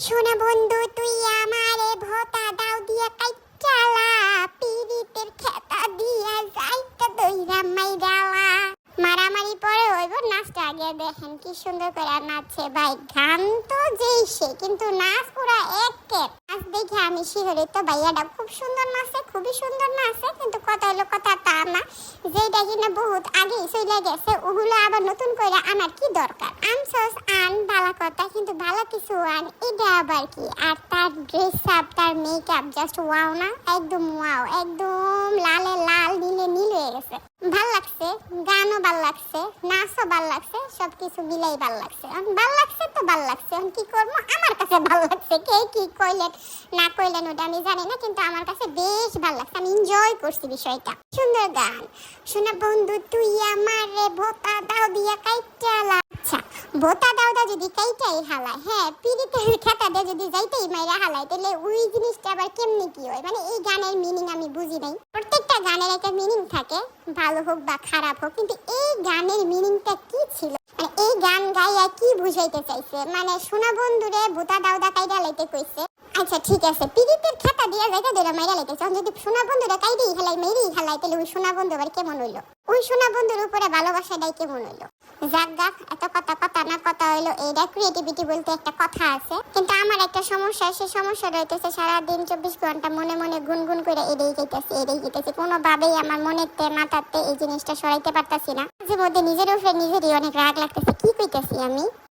শোনা বন্ধু, তুই আমারে ভোতা দাও দিয়া কাইচালা পিরিতের খেতা দিয়া যাইতা দইরা মাইরালা। মারামারি পরে হইব, নাচটা আগে দেখেন কি সুন্দর করে নাচছে ভাই। গান তো যেই সে, কিন্তু নাচ পুরা এক। নাচ দেখে আমি শিহরিত, ভাইয়াটা খুব সুন্দর নাচে, খুবই সুন্দর নাচে, কিন্তু কথা হলো কথা তা না। যেটা কিনা বহুত আগে চলে গেছে, ওগুলো আবার নতুন করে আনার কি দরকার? কথা কিন্তু ভালো কিছু আন এটা আবার কি? আর তার ড্রেস আপ তার মেকআপ জাস্ট ওয়াও না? একদম ওয়াও একদম লালে লাল, নীলে নীল হয়ে গেছে। ভালো লাগছে, গানও ভালো লাগছে, নাচও ভালো লাগছে, সবকিছু মিলাই ভালো লাগছে। ভালো লাগছে তো ভালো লাগছে কি করব? আমার কাছে ভালো লাগছে, কে কি কইলেন, না কইলেন ওটা আমি জানি না, কিন্তু আমার কাছে বেশ ভালো লাগছে। আমি এনজয় করছি বিষয়টা। সুন্দর গান। শোনা বন্ধু, তুই আমারে ভোতা দাও দিয়া কাইটালা ভোতা দাওদা যদি কাইটাই হালায় হ্যাঁ পিড়িতে খেতা দিয়ে যদি যাইতেই মাইরা হালায় তাহলে ওই জিনিসটা আবার কেমনি কি হয়? মানে এই গানের মিনিং আমি বুঝি নাই। প্রত্যেকটা গানের একটা মিনিং থাকে, ভালো হোক বা খারাপ হোক, কিন্তু এই গানের মিনিংটা কি ছিল? মানে এই গান গাইয়া কি বুঝাইতে চাইছে? মানে সোনা বন্ধুরে ভোতা দাওদা কাইডা লাইতে কইছে আচ্ছা ঠিক আছে, পিড়িতের খেতা দিয়া জায়গা ধরে মাইরা লাইতে চান যদি সোনা বন্ধুরা কাইডেই হেলাই মেরেই হেলাই তাহলে ওই সোনা বন্ধু আবার কেমন হইল? ওই সোনা বন্ধুর উপরে ভালোবাসাটাই কেমন হইল? যাক গাক এত কথা কথা হলো এটা ক্রিয়েটিভিটি বলতে একটা কথা আছে। কিন্তু আমার একটা সমস্যা সে সমস্যা রইতেছে সারাদিন চব্বিশ ঘণ্টা মনে মনে গুনগুন করে এড়িয়ে যেতেছি এড়িয়ে যেতেছি কোনোভাবেই আমার মনেতে মাথাতে এই জিনিসটা সরাইতে পারতাছি না। মাঝে মধ্যে নিজের উপরে নিজেরই অনেক রাগ লাগতেছে, কি কইতেছি আমি?